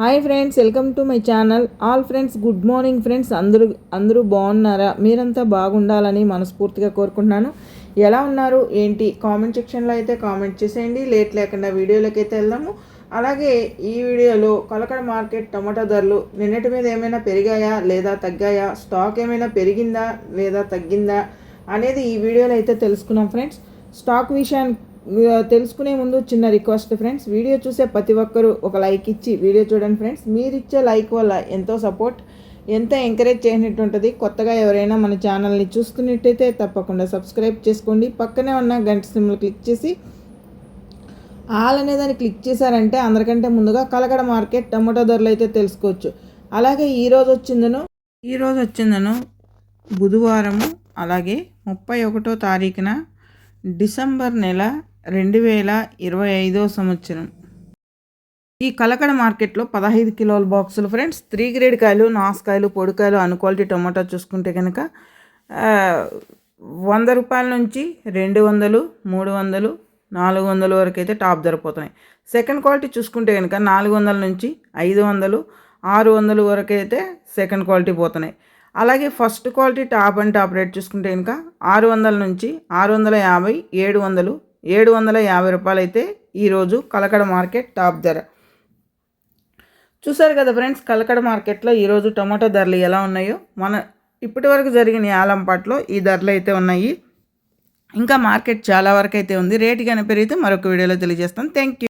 Hi friends welcome to my channel all friends good morning friends అందరూ అందరూ బాగున్నారా? మీరంతా బాగుండాలని మనస్ఫూర్తిగా కోరుకుంటున్నాను. ఎలా ఉన్నారు? ఏంటి? కామెంట్ సెక్షన్లో అయితే కామెంట్ చేసేయండి. లేట్ లేకుండా వీడియోలోకి అయితే వెళ్దాము. అలాగే ఈ వీడియోలో కొలకడ మార్కెట్ టమాటా ధరలు నిన్నటి మీద ఏమైనా పెరిగాయా? లేదా తగ్గాయా? స్టాక్ ఏమైనా పెరిగిందా? లేదా తగ్గిందా? అనేది ఈ వీడియోలో అయితే తెలుసుకున్నాం ఫ్రెండ్స్ స్టాక్ విషయానికి తెలుసుకునే ముందు చిన్న రిక్వెస్ట్ ఫ్రెండ్స్. వీడియో చూసే ప్రతి ఒక్కరూ ఒక లైక్ ఇచ్చి వీడియో చూడండి ఫ్రెండ్స్. మీరు ఇచ్చే లైక్ వల్ల ఎంతో సపోర్ట్ ఎంత ఎంకరేజ్ చేసినట్టు ఉంటుంది. కొత్తగా ఎవరైనా మన ఛానల్ని చూస్తున్నట్టయితే తప్పకుండా సబ్స్క్రైబ్ చేసుకోండి. పక్కనే ఉన్న గంట సిమ్లు క్లిక్ చేసి ఆల్ అనేదాన్ని క్లిక్ చేశారంటే అందరికంటే ముందుగా కలకడ మార్కెట్ టమాటో ధరలు అయితే తెలుసుకోవచ్చు. అలాగే ఈరోజు వచ్చిందను ఈరోజు వచ్చిందను బుధవారము అలాగే ముప్పై ఒకటో తారీఖున డిసెంబర్ నెల రెండు వేల ఇరవై ఐదో సంవత్సరం. ఈ కలకడ మార్కెట్లో పదహైదు కిలోల బాక్సులు ఫ్రెండ్స్. త్రీ గ్రేడ్ కాయలు నాసుకాయలు పొడికాయలు అన్ క్వాలిటీ టమాటా చూసుకుంటే కనుక వంద రూపాయల నుంచి రెండు వందలు మూడు వందలు నాలుగు వందల వరకు అయితే టాప్ ధరపోతున్నాయి. సెకండ్ క్వాలిటీ చూసుకుంటే కనుక నాలుగు వందల నుంచి ఐదు వందలు ఆరు వందలు వరకు అయితే సెకండ్ క్వాలిటీ పోతున్నాయి. అలాగే first quality top and top rate చూసుకుంటే కనుక ఆరు వందల నుంచి ఆరు వందల యాభై ఏడు వందలు ఏడు వందల యాభై రూపాయలు అయితే ఈరోజు కలకడ మార్కెట్ టాప్ ధర. చూసారు కదా ఫ్రెండ్స్ కలకడ మార్కెట్లో ఈరోజు టమాటో ధరలు ఎలా ఉన్నాయో? మన ఇప్పటి వరకు జరిగిన యాలంపాట్లో ఈ ధరలు అయితే ఉన్నాయి. ఇంకా మార్కెట్ చాలా వరకు అయితే ఉంది. రేటు కనుక పెరిగితే మరొక వీడియోలో తెలియజేస్తాను థ్యాంక్ యూ